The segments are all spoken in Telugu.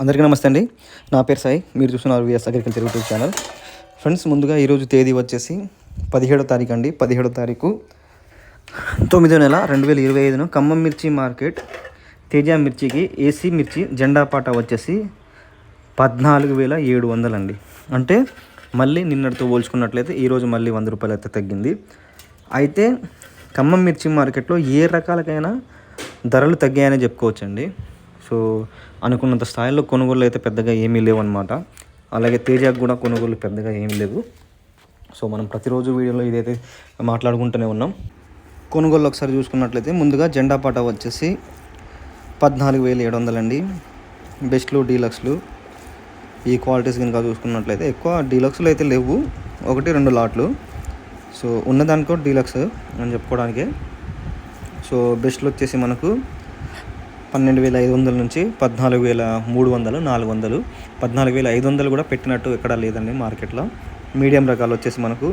అందరికీ నమస్తే అండి. నా పేరు సాయి. మీరు చూస్తున్నారు VS agriculture YouTube channel friends ముందుగా ఈరోజు తేదీ వచ్చేసి పదిహేడో తారీఖు అండి. పదిహేడో తారీఖు తొమ్మిదో నెల రెండు వేల ఇరవై ఐదును ఖమ్మం మిర్చి మార్కెట్ తేజ మిర్చికి ఏసీ మిర్చి జెండా పాట వచ్చేసి పద్నాలుగు వేల ఏడు వందలండి అంటే మళ్ళీ నిన్నటితో పోల్చుకున్నట్లయితే ఈరోజు మళ్ళీ వంద రూపాయలు అయితే తగ్గింది. అయితే ఖమ్మం మిర్చి మార్కెట్లో ఏ రకాలకైనా ధరలు తగ్గాయని చెప్పుకోవచ్చండి. సో అనుకున్నంత స్థాయిలో కొనుగోలు అయితే పెద్దగా ఏమీ లేవు అనమాట అలాగే తేజాకు కూడా కొనుగోలు పెద్దగా ఏమీ లేవు. సో మనం ప్రతిరోజు వీడియోలో ఇదైతే మాట్లాడుకుంటూనే ఉన్నాం. కొనుగోలు ఒకసారి చూసుకున్నట్లయితే ముందుగా జెండా పాట వచ్చేసి పద్నాలుగు వేల ఏడు వందలండి. బెస్ట్లు డీలక్స్లు. ఈ క్వాలిటీస్ కనుక చూసుకున్నట్లయితే ఎక్కువ డీలక్స్లు అయితే లేవు. ఒకటి రెండు లాట్లు. సో ఉన్నదానికో డీలక్స్ అని చెప్పుకోవడానికి. సో బెస్ట్లు వచ్చేసి మనకు పన్నెండు వేల ఐదు వందల నుంచి పద్నాలుగు వేల మూడు వందలు నాలుగు వందలు. పద్నాలుగు వేల ఐదు వందలు కూడా పెట్టినట్టు ఎక్కడా లేదండి మార్కెట్లో. మీడియం రకాలు వచ్చేసి మనకు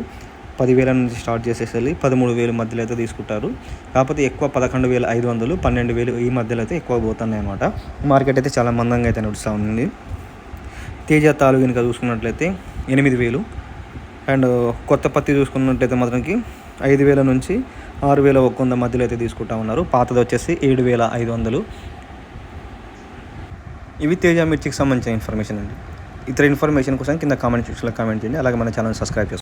పదివేల నుంచి స్టార్ట్ చేసేసి పదమూడు వేలు మధ్యలో అయితే తీసుకుంటారు. కాకపోతే ఎక్కువ పదకొండు వేల ఐదు వందలు పన్నెండు వేలు ఈ మధ్యలో అయితే ఎక్కువ పోతున్నాయి అనమాట మార్కెట్ అయితే చాలా మందంగా అయితే నడుస్తూ ఉంది. తేజ తాలు కనుక చూసుకున్నట్లయితే ఎనిమిది వేలు. అండ్ కొత్త పత్తి చూసుకున్నట్లయితే మాత్రంకి ఐదు వేల నుంచి ఆరు వేల ఒక్క వంద మధ్యలో అయితే తీసుకుంటా ఉన్నారు. పాతది వచ్చేసి ఏడు వేల ఐదు వందలు. ఇవి తేజ మిర్చికి సంబంధించిన ఇన్ఫర్మేషన్ అండి. ఇతర ఇన్ఫర్మేషన్ కోసం కింద కామెంట్ సెక్షన్లో కామెంట్ చేయండి. అలాగే మన ఛానల్ సబ్స్క్రైబ్ చేసుకోండి.